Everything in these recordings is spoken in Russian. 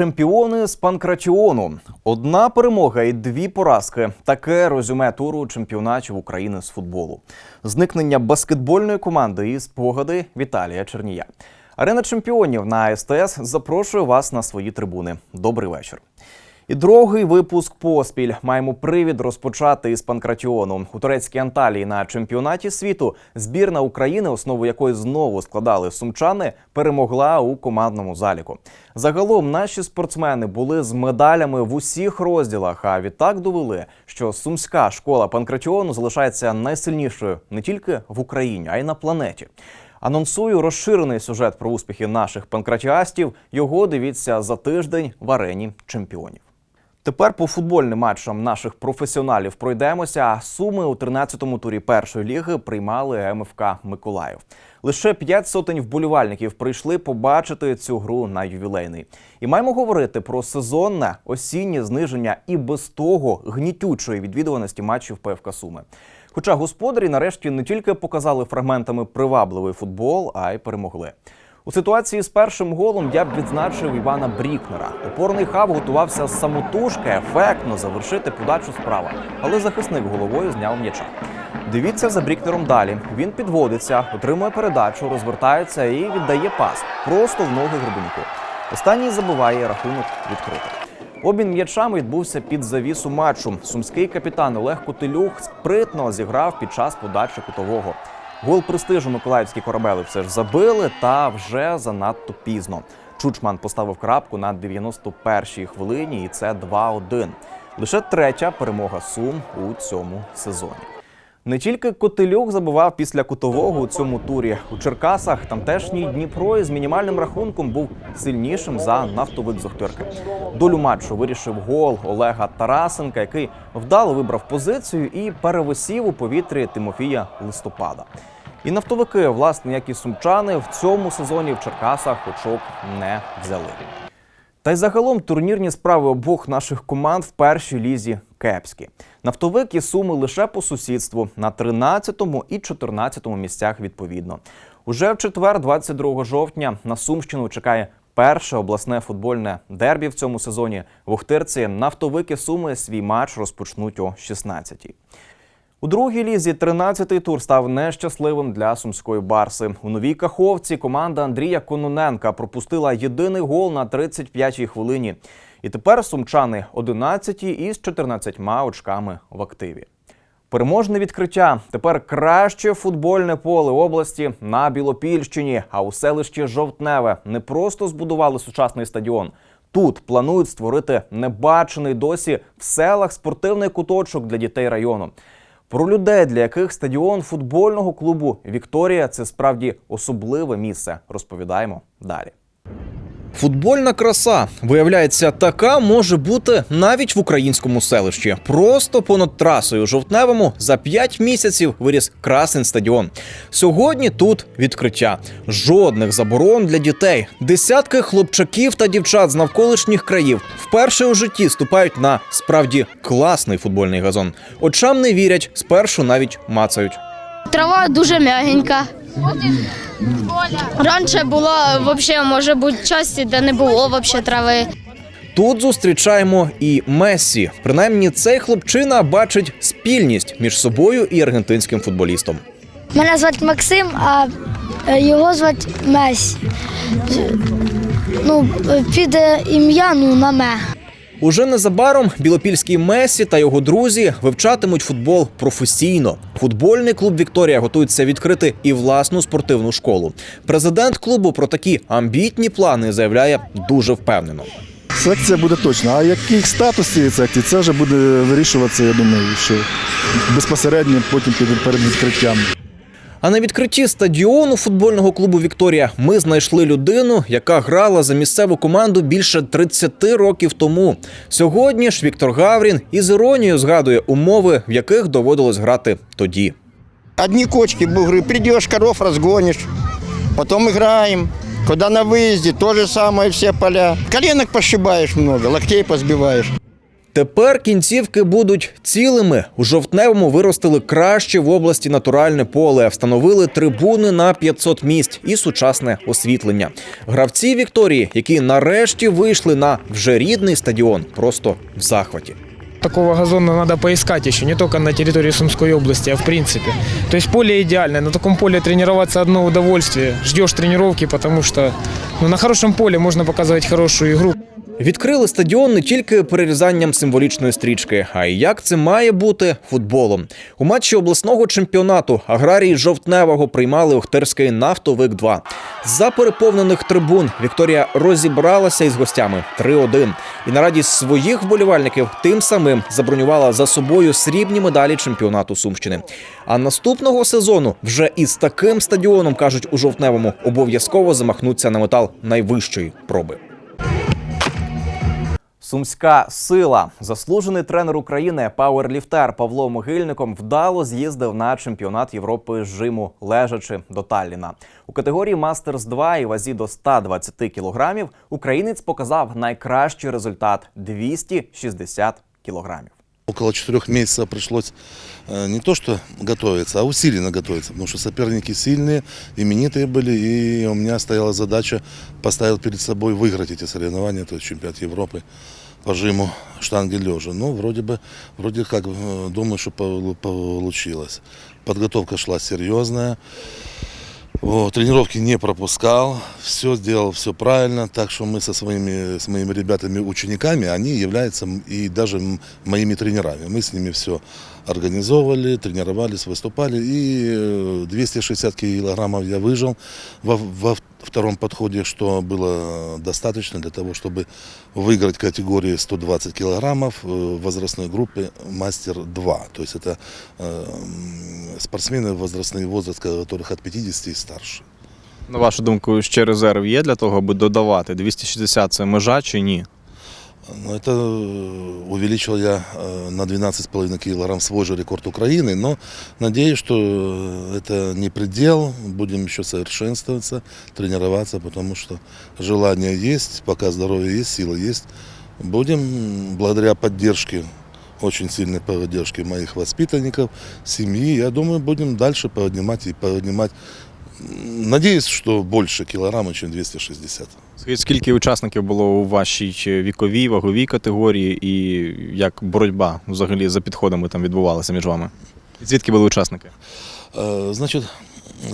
Чемпіони з панкратіону. Одна перемога і дві поразки. Таке резюме туру чемпіонатів України з футболу. Зникнення баскетбольної команди і спогади Віталія Чернія. Арена чемпіонів на СТС запрошує вас на свої трибуни. Добрий вечір. І другий випуск поспіль маємо привід розпочати із панкратіону у турецькій Анталії на чемпіонаті світу. Збірна України, основу якої знову складали сумчани, перемогла у командному заліку. Загалом наші спортсмени були з медалями в усіх розділах. А відтак довели, що сумська школа панкратіону залишається найсильнішою не тільки в Україні, а й на планеті. Анонсую розширений сюжет про успіхи наших панкратіастів. Його дивіться за тиждень в арені чемпіонів. Тепер по футбольним матчам наших професіоналів пройдемося. Суми у 13-му турі першої ліги приймали МФК Миколаїв. Лише п'ять сотень вболівальників прийшли побачити цю гру на ювілейний. І маємо говорити про сезонне осіннє зниження і без того гнітючої відвідуваності матчів ПФК Суми. Хоча господарі нарешті не тільки показали фрагментами привабливий футбол, а й перемогли. У ситуації з першим голом я б відзначив Івана Брікнера. Опорний хаб готувався самотужки ефектно завершити подачу справа, але захисник головою зняв м'яча. Дивіться за Брікнером далі. Він підводиться, отримує передачу, розвертається і віддає пас просто в ноги Гребенюку. Останній забиває рахунок відкритий. Обмін м'ячами відбувся під завісу матчу. Сумський капітан Олег Кутилюх спритно зіграв під час подачі кутового. Гол престижу миколаївські корабели все ж забили, та вже занадто пізно. Чучман поставив крапку на 91-й хвилині, і це 2-1. Лише третя перемога Сум у цьому сезоні. Не тільки Котелюк забивав після кутового у цьому турі. У Черкасах тамтешній Дніпро із мінімальним рахунком був сильнішим за нафтовик з Охтирки. Долю матчу вирішив гол Олега Тарасенка, який вдало вибрав позицію і перевисів у повітрі Тимофія Листопада. І нафтовики, власне, як і сумчани, в цьому сезоні в Черкасах очок не взяли. Та й загалом турнірні справи обох наших команд в першій лізі кепські. Нафтовик і суми лише по сусідству на 13-му і 14-му місцях відповідно. Уже в четвер, 22 жовтня, на Сумщину чекає перше обласне футбольне дербі в цьому сезоні. В Охтирці нафтовики суми свій матч розпочнуть о 16-й. У другій лізі 13-й тур став нещасливим для сумської барси. У новій каховці команда Андрія Кононенка пропустила єдиний гол на 35-й хвилині. І тепер сумчани 11-ті із 14 очками в активі. Переможне відкриття тепер краще футбольне поле області на Білопільщині, а у селищі Жовтневе не просто збудували сучасний стадіон. Тут планують створити небачений досі в селах спортивний куточок для дітей району. Про людей, для яких стадіон футбольного клубу Вікторія це справді особливе місце. Розповідаємо далі. Футбольна краса виявляється, така може бути навіть в українському селищі. Просто понад трасою жовтневому за 5 місяців виріс красен стадіон. Сьогодні тут відкриття. Жодних заборон для дітей. Десятки хлопчаків та дівчат з навколишніх країв вперше у житті ступають на справді класний футбольний газон. Очам не вірять, спершу навіть мацають. Трава дуже м'ягенька. Раніше було взагалі, може бути часті, де не було взагалі трави. Тут зустрічаємо і Мессі. Принаймні, цей хлопчина бачить спільність між собою і аргентинським футболістом. Мене звати Максим, а е, його звати Месі. Ну, е, піде ім'я ну, на ме. Уже незабаром білопільський Месі та його друзі вивчатимуть футбол професійно. Футбольний клуб Вікторія готується відкрити і власну спортивну школу. Президент клубу про такі амбітні плани заявляє дуже впевнено. Секція буде точно. А який статус цієї секції, це вже буде вирішуватися, я думаю, що безпосередньо потім перед відкриттям. А на відкритті стадіону футбольного клубу Вікторія ми знайшли людину, яка грала за місцеву команду більше 30 років тому. Сьогодні ж Віктор Гаврін із іронією згадує умови, в яких доводилось грати тоді. Одни кочки, бугры. Придешь, коров разгонишь. Потом играем. Куда на выезде, то же самое, все поля. Коленок пошибаешь много, локтей позбиваешь. Тепер кінцівки будуть цілими. У жовтневому виростили краще в області натуральне поле, встановили трибуни на 500 місць і сучасне освітлення. Гравці Вікторії, які нарешті вийшли на вже рідний стадіон, просто в захваті. Такого газона надо поискать еще, не только на территории Сумской области, а в принципе. То есть поле идеальное, на таком поле тренироваться одно удовольствие. Ждешь тренировки, потому что ну, на хорошем поле можно показывать хорошую игру. Відкрили стадіон не тільки перерізанням символічної стрічки, а й як це має бути футболом. У матчі обласного чемпіонату аграрії жовтневого приймали Охтирський нафтовик 2 За переповнених трибун Вікторія розібралася із гостями 3-1. І на радість своїх вболівальників тим самим забронювала за собою срібні медалі чемпіонату Сумщини. А наступного сезону вже із таким стадіоном кажуть у жовтневому обов'язково замахнуться на метал найвищої проби. Сумська сила. Заслужений тренер України пауерліфтер Павло Могильником вдало з'їздив на чемпіонат Європи з жиму лежачи до Талліна. У категорії Мастерс 2 і вазі до 120 кілограмів українець показав найкращий результат 260 кілограмів. Около четырех месяцев пришлось э, не то что готовиться, а усиленно готовиться, потому что соперники сильные, именитые были, и у меня стояла задача, поставил перед собой выиграть эти соревнования, то есть чемпионат Европы По жиму штанги лежа. Ну, вроде бы, вроде как, э, думаю, что полу- получилось. Подготовка шла серьезная. Вот, тренировки не пропускал, все сделал, все правильно, так что мы со своими, с моими ребятами-учениками, они являются и даже моими тренерами. Мы с ними все организовывали, тренировались, выступали, и э, 260 килограммов я выжил во, во втором подходе, что было достаточно для того, чтобы выиграть категории 120 килограммов э, в возрастной группе мастер-2. То есть это э, м, спортсмены возрастный возраст которых от 50 и старше. На вашу думку, ще резерв є для того, аби додавати? 260 це межа чи ні? Но это э, увеличил я э, на 12,5 килограмм свой же рекорд Украины, но надеюсь, что э, это не предел, будем еще совершенствоваться, тренироваться, потому что желание есть, пока здоровье есть, сила есть. Будем м, благодаря поддержке, очень сильной поддержке моих воспитанников, семьи, я думаю, будем дальше поднимать и поднимать. М, що більше больше ніж чем 260. Скажіть, скільки учасників було у вашій віковій, ваговій категорії, і як боротьба взагалі за підходами там відбувалася між вами? Звідки були учасники? Значить, Значит,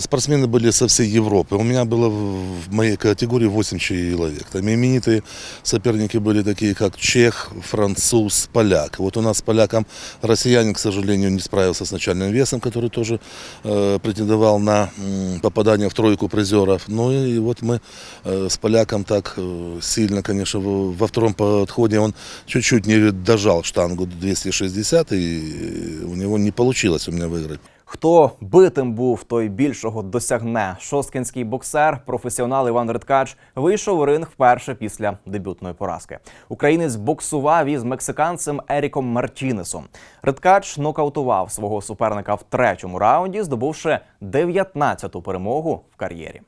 спортсмены были со всей Европы. У меня было в моей категории 8 человек. Там именитые соперники были такие, как чех, француз, поляк. Вот у нас с поляком россиянин, к сожалению, не справился с начальным весом, который тоже э, претендовал на м, попадание в тройку призеров. Ну и вот мы э, с поляком так э, сильно, конечно, во втором подходе он чуть-чуть не дожал штангу 260, и у него не получилось у меня выиграть. Хто битим був, той більшого досягне. Шосткінський боксер, професіонал Іван Редкач, вийшов у ринг вперше після дебютної поразки. Українець боксував із мексиканцем Еріком Мартінесом. Редкач нокаутував свого суперника в третьому раунді, здобувши 19-ту перемогу в кар'єрі.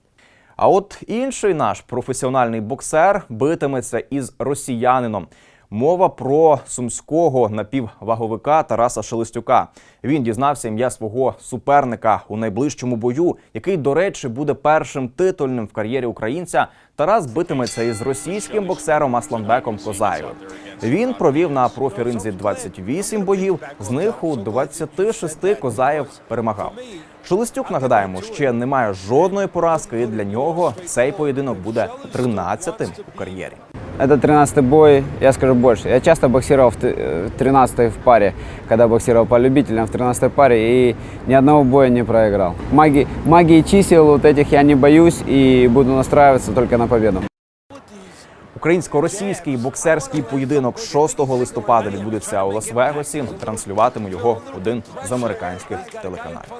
А от інший наш професіональний боксер битиметься із росіянином. Мова про сумського напівваговика Тараса Шелестюка. Він дізнався ім'я свого суперника у найближчому бою, який, до речі, буде першим титульним в кар'єрі українця. Тарас битиметься із російським боксером Асланбеком Козаєвим. Він провів на профіринзі 28 боїв. З них у 26 Козаєв перемагав. Шелестюк, нагадаємо, ще не має жодної поразки, і для нього цей поєдинок буде 13-тим у кар'єрі. Это 13-й бой, я скажу больше. Я часто боксировал в т- э, 13-й в паре, когда боксировал по любителям в 13-й паре и ни одного боя не проиграл. Магии, магии чисел вот этих я не боюсь и буду настраиваться только на победу. Українсько-російський боксерський поєдинок 6 листопада відбудеться у Лас-Вегасі. Транслюватиме його один з американських телеканалів.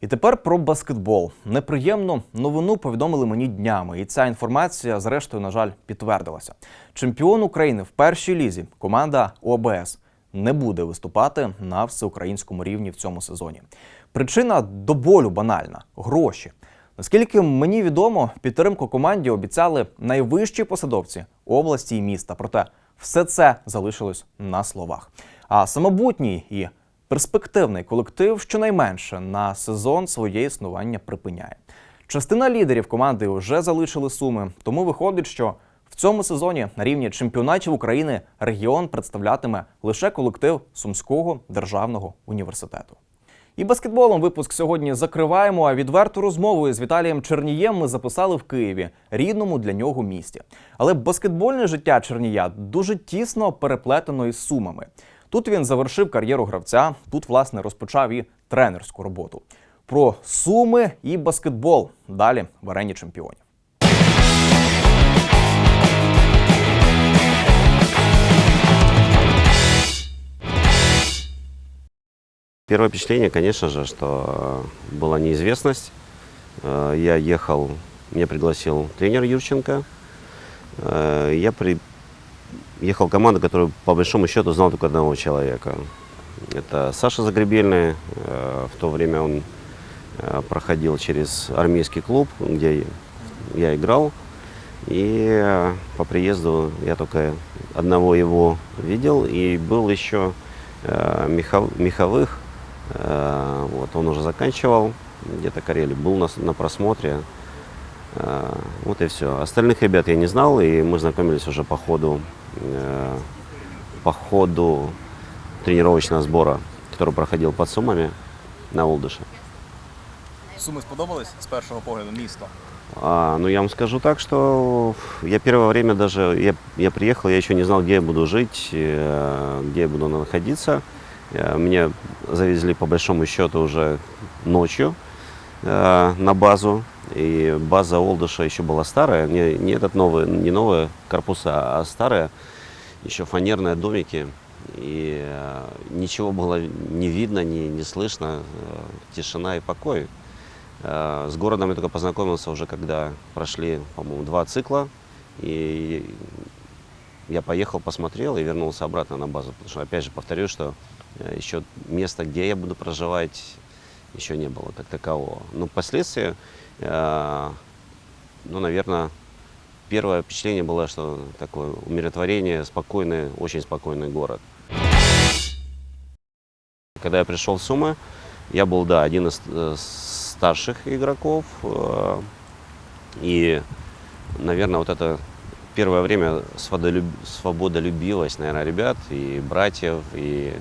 І тепер про баскетбол. Неприємну новину повідомили мені днями, і ця інформація, зрештою, на жаль, підтвердилася. Чемпіон України в першій лізі, команда ОБС, не буде виступати на всеукраїнському рівні в цьому сезоні. Причина до болю банальна гроші. Наскільки мені відомо, підтримку команді обіцяли найвищі посадовці області і міста. Проте все це залишилось на словах. А самобутній і перспективний колектив щонайменше на сезон своє існування припиняє. Частина лідерів команди вже залишили суми, тому виходить, що в цьому сезоні на рівні чемпіонатів України регіон представлятиме лише колектив Сумського державного університету. І баскетболом випуск сьогодні закриваємо. А відверту розмову з Віталієм Чернієм ми записали в Києві, рідному для нього місті. Але баскетбольне життя Чернія дуже тісно переплетено із сумами. Тут він завершив кар'єру гравця, тут, власне, розпочав і тренерську роботу. Про суми і баскетбол далі в арені чемпіонів. Первое впечатление, конечно же, что э, была неизвестность. Э, Я ехал, меня пригласил тренер Юрченко. Э, Я при... ехал в команду, которую по большому счету знал только одного человека. Это Саша Загребельный. В то время он проходил через армейский клуб, где я играл. И по приезду я только одного его видел. И был еще Миховых. Э, Вот, он уже заканчивал где-то карьеру, был на, с- на просмотре. Э, Вот и все. Остальных ребят я не знал, и мы знакомились уже по ходу, э, по ходу тренировочного сбора, который проходил под Сумами на Олдыше. Суми сподобались з першого погляду місто. А, ну, я вам скажу так, что я первое время даже, я, я приехал, я еще не знал, где я буду жить, где я буду находиться. Э, Меня завезли по большому счету уже ночью э, на базу. И база Олдыша еще была старая, не, не этот новый, не новые корпуса, а старые, еще фанерные домики. И э, ничего было не видно, не, не слышно, э, тишина и покой. Э, С городом я только познакомился уже, когда прошли, по-моему, два цикла. И я поехал, посмотрел и вернулся обратно на базу. Потому что, опять же, повторю, что еще места, где я буду проживать, еще не было как такового. Но впоследствии, э, ну, наверное, первое впечатление было, что такое умиротворение, спокойный, очень спокойный город. Когда я пришел в Сумы, я был, да, один из э, старших игроков. э, И, наверное, вот это первое время свободолюб- свободолюбивость, наверное, ребят, и братьев, и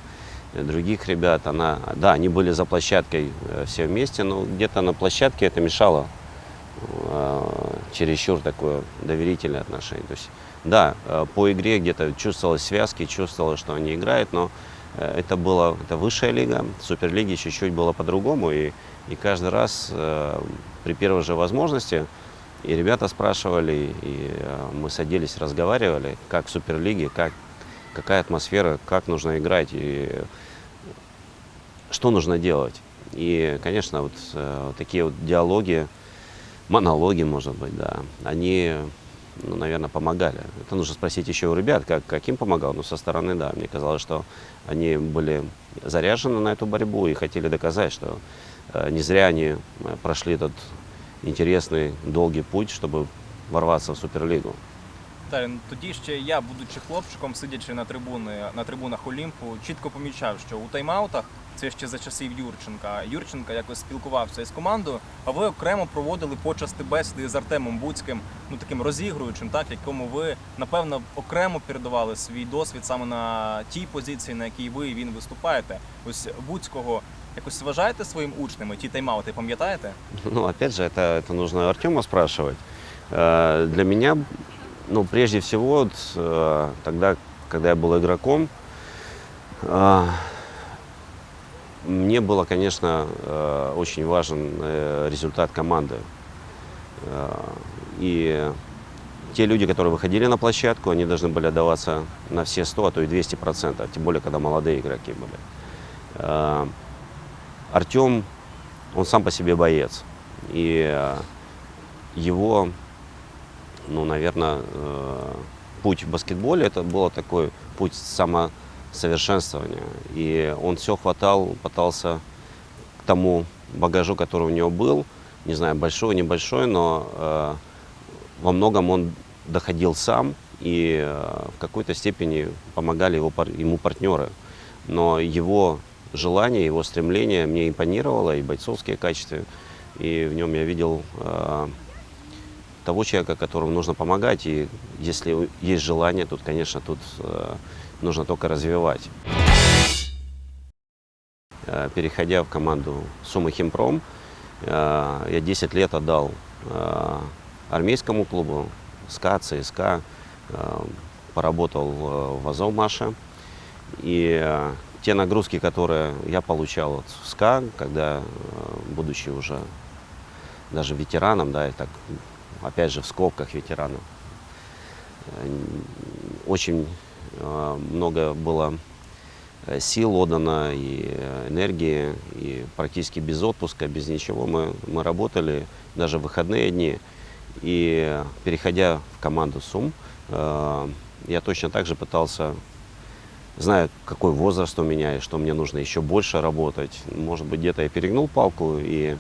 других ребят, она, да, они были за площадкой э, все вместе, но где-то на площадке это мешало э, чересчур такое доверительное отношение. То есть, да, э, по игре где-то чувствовалось связки, чувствовалось, что они играют, но э, это была это высшая лига, в Суперлиге чуть-чуть было по-другому, и, и каждый раз э, при первой же возможности и ребята спрашивали, и э, мы садились, разговаривали, как в Суперлиге, как, какая атмосфера, как нужно играть и что нужно делать. И, конечно, вот э, такие вот диалоги, монологи, может быть, да, они, ну, наверное, помогали. Это нужно спросить еще у ребят, как, как им помогал. Но со стороны, да, мне казалось, что они были заряжены на эту борьбу и хотели доказать, что э, не зря они э, прошли этот интересный, долгий путь, чтобы ворваться в Суперлигу. Та ну, тоді ще я, будучи хлопчиком, сидячи на трибуни на трибунах Олімпу, чітко помічав, що у тайм-аутах, це ще за часів Юрченка. Юрченка якось спілкувався із командою, а ви окремо проводили почасти бесіди з Артемом Буцьким, ну таким розігруючим, так якому ви напевно окремо передавали свій досвід саме на тій позиції, на якій ви і він виступаєте. Ось Буцького якось вважаєте своїм учнем ті тайм-аути, пам'ятаєте? Ну, опять же, это, это нужно Артема спрашивать. Э, Для меня, ну, прежде всего, вот, э, тогда, когда я был игроком, э, мне было, конечно, э, очень важен результат команды. И те люди, которые выходили на площадку, они должны были отдаваться на все 100, а то и 200 процентов, тем более, когда молодые игроки были. Э, Артем, он сам по себе боец. И его, ну, наверное, э, путь в баскетболе это был такой путь самосовершенствования. И он все хватал, пытался к тому багажу, который у него был, не знаю, большой, небольшой, но э, во многом он доходил сам и э, в какой-то степени помогали его, ему партнеры. Но его желание, его стремление мне импонировало, и бойцовские качества, и в нем я видел э, того человека, которому нужно помогать, и если есть желание, тут, конечно, тут э, нужно только развивать. Э, Переходя в команду Сумы Химпром, э, я 10 лет отдал армейскому клубу СКА, ЦСКА, поработал в Азовмаше. И те нагрузки, которые я получал от СКА, когда, будучи уже даже ветераном, да, и так, опять же, в скобках ветераном, э, очень э, много было э, сил отдано и энергии, и практически без отпуска, без ничего. Мы, мы работали, даже в выходные дни. И переходя в команду СУМ, я точно так же пытался, зная, какой возраст у меня и что мне нужно еще больше работать, может быть, где-то я перегнул палку и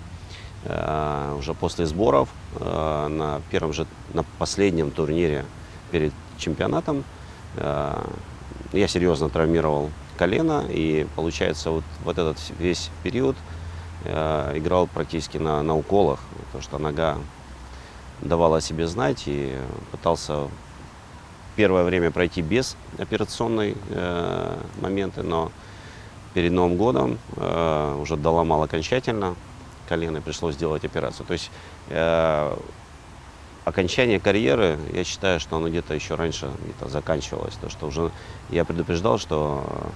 уже после сборов э, на первом же, на последнем турнире перед чемпионатом. Э, я серьезно травмировал колено, и получается вот, вот этот весь период э, играл практически на, на уколах, потому что нога давала о себе знать и пытался первое время пройти без операционной э, моменты, но перед Новым годом э, уже доломал окончательно колено, пришлось сделать операцию. То есть э, окончание карьеры, я считаю, что оно где-то еще раньше где-то заканчивалось. То, что уже я предупреждал, что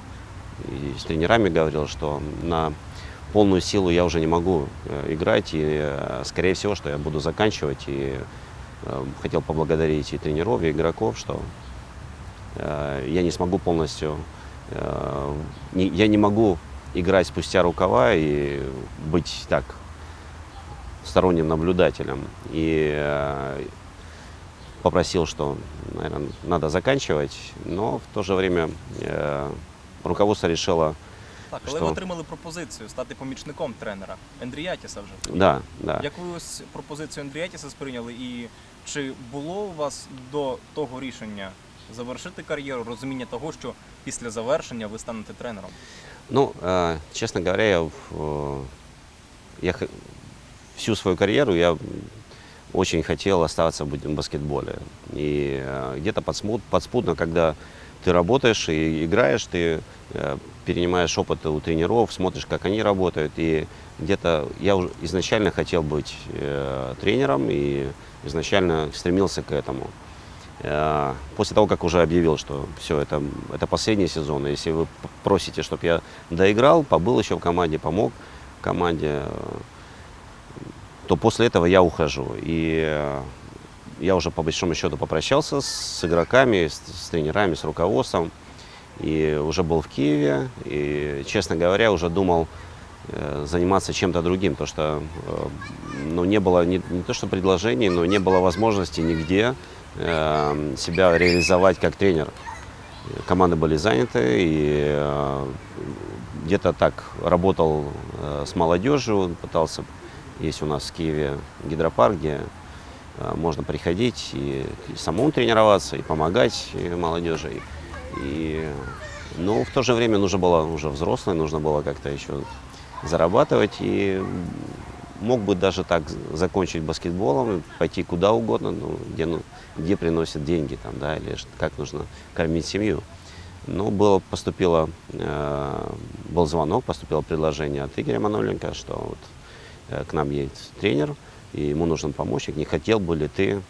и с тренерами говорил, что на полную силу я уже не могу э, играть, и э, скорее всего, что я буду заканчивать. И э, хотел поблагодарить и тренеров, и игроков, что э, я не смогу полностью, э, я не могу играть спустя рукава и быть так сторонним наблюдателем. И э, попросил, что, наверное, надо заканчивать, но в то же время э, руководство решило, Так, але Що? ви отримали пропозицію стати помічником тренера Ендріятіса вже. да, да. Як ви ось пропозицію Ендріятіса сприйняли, і чи було у вас до того рішення завершити кар'єру, розуміння того, що після завершення ви станете тренером? Ну, э, честно говоря, я, в, э, я х- всю свою карьеру я очень хотел оставаться в баскетболе. И э, где-то подспудно, когда ты работаешь и играешь, ты э, перенимаешь опыт у тренеров, смотришь, как они работают. И где-то я изначально хотел быть э, тренером и изначально стремился к этому. После того, как уже объявил, что все, это, это последний сезон, если вы просите, чтобы я доиграл, побыл еще в команде, помог команде, то после этого я ухожу. И э, я уже по большому счету попрощался с игроками, с, с тренерами, с руководством. И уже был в Киеве. И, честно говоря, уже думал э, заниматься чем-то другим, потому что э, ну, не было не, не то что предложений, но не было возможности нигде э, себя реализовать как тренер. Команды были заняты, и э, где-то так работал э, с молодежью, пытался, есть у нас в Киеве гидропарк, где э, можно приходить и, самому тренироваться, и помогать молодежи. И, ну, в то же время нужно было уже взрослый, нужно было как-то еще зарабатывать, и мог бы даже так закончить баскетболом, пойти куда угодно, ну, где, ну, где приносят деньги, там, да, или как нужно кормить семью. Но было, поступило, э, был звонок, поступило предложение от Игоря Маноленко, что вот, к нам едет тренер, и ему нужен помощник, не хотел бы ли ты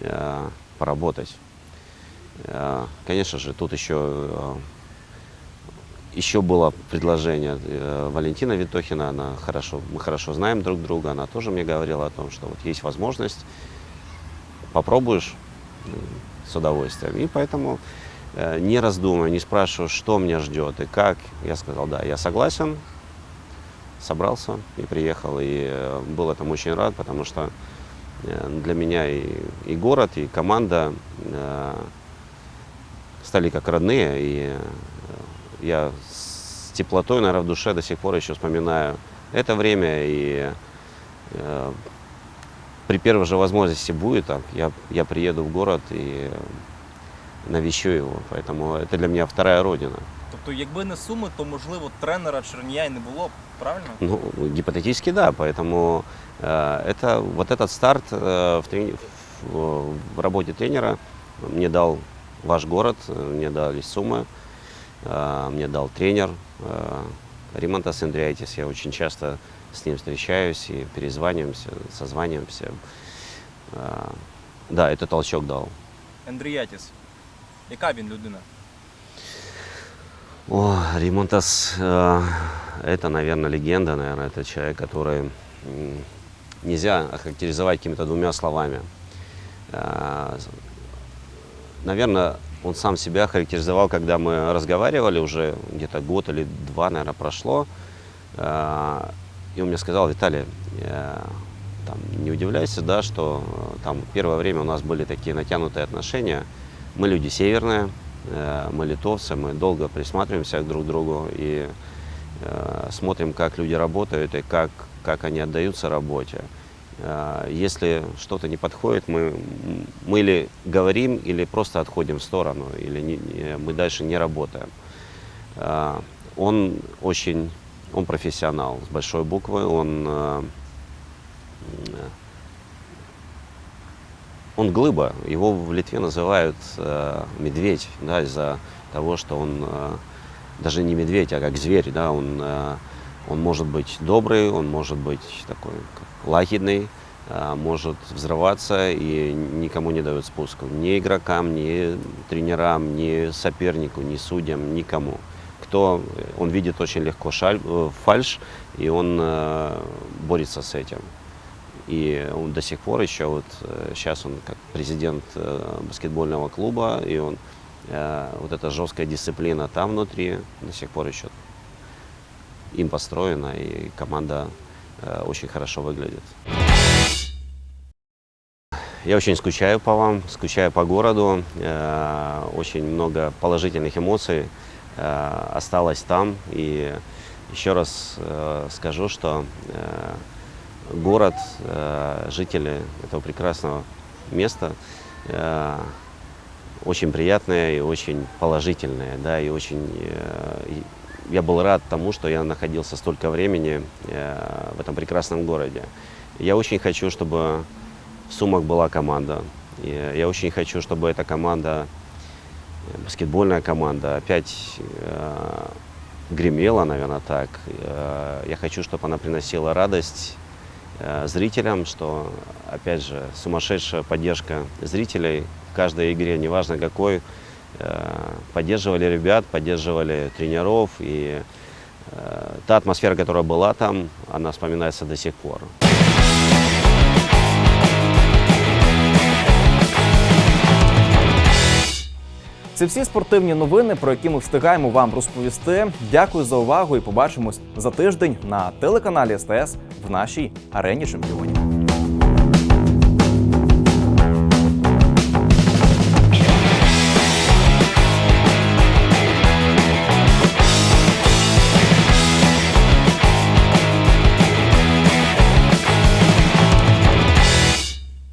э, поработать. Э, Конечно же, тут еще, э, еще было предложение э, Валентина Витохина, она хорошо, мы хорошо знаем друг друга, она тоже мне говорила о том, что вот есть возможность, попробуешь э, с удовольствием. И поэтому, э, не раздумывая, не спрашивая, что меня ждет и как, я сказал, да, я согласен, собрался и приехал. И э, был этому очень рад, потому что э, для меня и, и город, и команда э, стали как родные. И я с теплотой, наверное, в душе до сих пор еще вспоминаю это время. И при первой же возможности будет, так, я, я приеду в город и навещу его. Поэтому это для меня вторая родина. Тобто, якби не суми, то можливо тренера Чернія й не було б, правильно? Ну, гипотетически да, поэтому э, это, вот этот старт э, в, трени- в, в работе тренера мне дал ваш город, э, мне дали Сумы, э, мне дал тренер э, Римонтас Андреайтис. Я очень часто с ним встречаюсь и перезваниваемся, созваниваемся. Э, да, это толчок дал. Андріятіс. Яка він людина? О, Римонтас, э, это, наверное, легенда, наверное, это человек, который нельзя охарактеризовать какими-то двумя словами. Э, наверное, он сам себя характеризовал, когда мы разговаривали, уже где-то год или два, наверное, прошло. Э, и он мне сказал, Виталий, э, там, не удивляйся, да, что э, там первое время у нас были такие натянутые отношения. Мы люди северные, э, мы литовцы, мы долго присматриваемся друг к другу и э, смотрим, как люди работают и как, как они отдаются работе. Э, Если что-то не подходит, мы, мы или говорим, или просто отходим в сторону, или не- мы дальше не работаем. Он очень, он профессионал с большой буквы, он, он глыба, его в Литве называют э, медведь, да, из-за того, что он э, даже не медведь, а как зверь, да, он, э, он может быть добрый, он может быть такой как лагидный, э, может взрываться и никому не дает спуску. Ни игрокам, ни тренерам, ни сопернику, ни судьям, никому. Кто, он видит очень легко шаль, э, фальш, и он э, борется с этим. И он до сих пор еще вот сейчас он как президент э, баскетбольного клуба, и он э, вот эта жесткая дисциплина там внутри до сих пор еще им построена, и команда э, очень хорошо выглядит. Я очень скучаю по вам, скучаю по городу. э, Очень много положительных эмоций э, осталось там. И еще раз э, скажу, что э, город, э, жители этого прекрасного места э, очень приятные и очень положительные, да, и очень э, я был рад тому, что я находился столько времени в этом прекрасном городе. Я очень хочу, чтобы в Сумах была команда. Я очень хочу, чтобы эта команда, баскетбольная команда, опять гремела, наверное, так. Я хочу, чтобы она приносила радость зрителям, что, опять же, сумасшедшая поддержка зрителей в каждой игре, неважно какой, э, поддерживали ребят, поддерживали тренеров, и э, та атмосфера, которая была там, она вспоминается до сих пор. Це всі спортивні новини, про які ми встигаємо вам розповісти. Дякую за увагу і побачимось за тиждень на телеканалі СТС в нашій арені чемпіонів.